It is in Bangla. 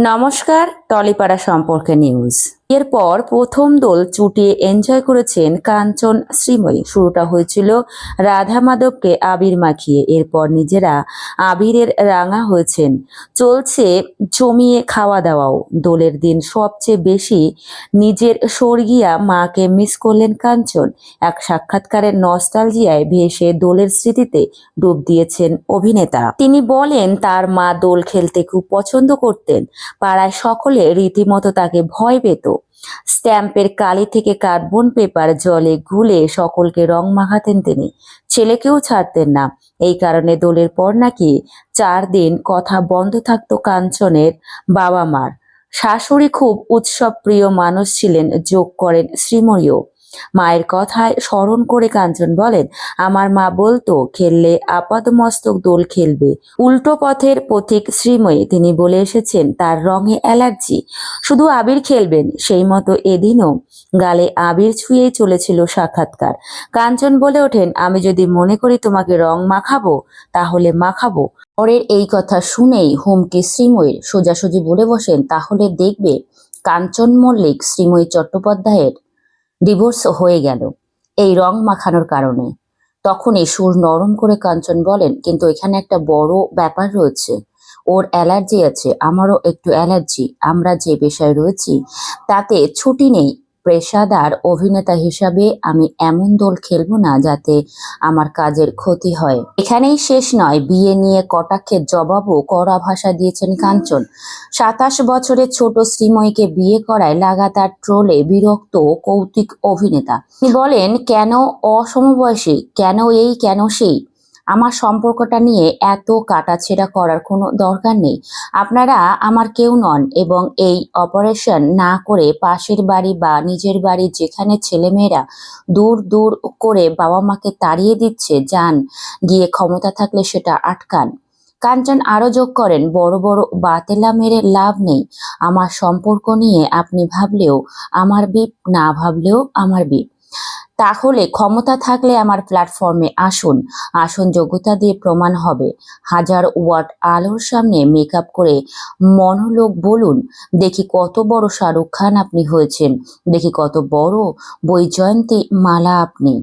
নমস্কার টলিপাড়া সম্পর্কে নিউজ এরপর প্রথম দোল চুটিয়ে এনজয় করেছেন কাঞ্চন শ্রীময়ী। শুরুটা হয়েছিল রাধা মাধবকে আবির মাখিয়ে। এরপর নিজেরা আবিরের রাঙা হয়েছেন। চলছে জমিয়ে খাওয়া দাওয়াও। দোলের দিন সবচেয়ে বেশি নিজের স্বর্গীয়া মাকে মিস করলেন কাঞ্চন। এক সাক্ষাৎকারের নস্টালজিয়ায় ভেসে দোলের স্মৃতিতে ডুব দিয়েছেন অভিনেতা। তিনি বলেন, তার মা দোল খেলতে খুব পছন্দ করতেন। পাড়ায় সকলে রীতিমতো তাকে ভয় পেত। স্ট্যাম্পের কালি থেকে কার্বন পেপার জলে গুলে সকলকে রং মাখাতেন তিনি। ছেলেকেও ছাড়তেন না। এই কারণে দোলের পর নাকি চার দিন কথা বন্ধ থাকতো কাঞ্চনের বাবা মার শাশুড়ি খুব উৎসব প্রিয় মানুষ ছিলেন, যোগ করেন শ্রীময়ীও মায়ের কথায় স্মরণ করে কাঞ্চন বলেন, আমার মা বলতো, খেললে আপাদমস্তক দোল খেলবে। উল্টো পথের পথিক শ্রীময়ী তিনি বলে এসেছেন, তার রঙে অ্যালার্জি। শুধু আবির খেলবেন, সেই মতো এদিনও গালে আবির ছুঁয়েই চলেছিল সাক্ষাৎকার। কাঞ্চন বলে ওঠেন, আমি যদি মনে করি তোমাকে রং মাখাবো, তাহলে মাখাবো। পরের এই কথা শুনেই হুমকি শ্রীময়ীর সোজাসুজি বলে বসেন, তাহলে দেখবে কাঞ্চন মল্লিক শ্রীময়ী চট্টোপাধ্যায়ের ডিভোর্স হয়ে গেল। এই রং মাখানোর কারণে। তখনই সুর নরম করে কাঞ্চন বলেন, কিন্তু এখানে একটা বড় ব্যাপার রয়েছে। ওর অ্যালার্জি আছে। আমারও একটু অ্যালার্জি। আমরা যে পেশায় রয়েছি, তাতে ছুটি নেই। পেশাদার অভিনেতা হিসাবে আমি এমন দোল খেলব না যাতে আমার কাজের ক্ষতি হয়। এখানেই শেষ নয়, বিয়ে নিয়ে কটাক্ষের জবাবও কড়া ভাষা দিয়েছেন কাঞ্চন। সাতাশ বছরের ছোট শ্রীময়ীকে বিয়ে করায় লাগাতার ট্রোলে বিরক্ত কৌতুক অভিনেতা। বলেন, কেন অসমবয়সী? কেন এই? কেন সেই? আমার সম্পর্কটা নিয়ে এত কাটাছেড়া করার কোনো দরকার নেই। আপনারা আমার কেউ নন এবং এই অপারেশন না করে পাশের বাড়ি বা নিজের বাড়ি যেখানে ছেলেমেয়েরা দূর দূর করে বাবা মাকে তাড়িয়ে দিচ্ছে, যান। গিয়ে ক্ষমতা থাকলে সেটা আটকান। কাঞ্চন আরও যোগ করেন, বড় বড় বাতেলা মেরে লাভ নেই। আমার সম্পর্ক নিয়ে আপনি ভাবলেও আমার বিপ, না ভাবলেও আমার বিপ। তাহলে ক্ষমতা থাকলে আমার প্ল্যাটফর্মে আসুন। আসন যোগ্যতা দিয়ে প্রমাণ হবে। হাজার ওয়াট আলোর সামনে মেকআপ করে মনোলোক বলুন, দেখি কত বড় শাহরুখ খান আপনি হয়েছেন, দেখি কত বড় বৈজয়ন্তী মালা আপনি।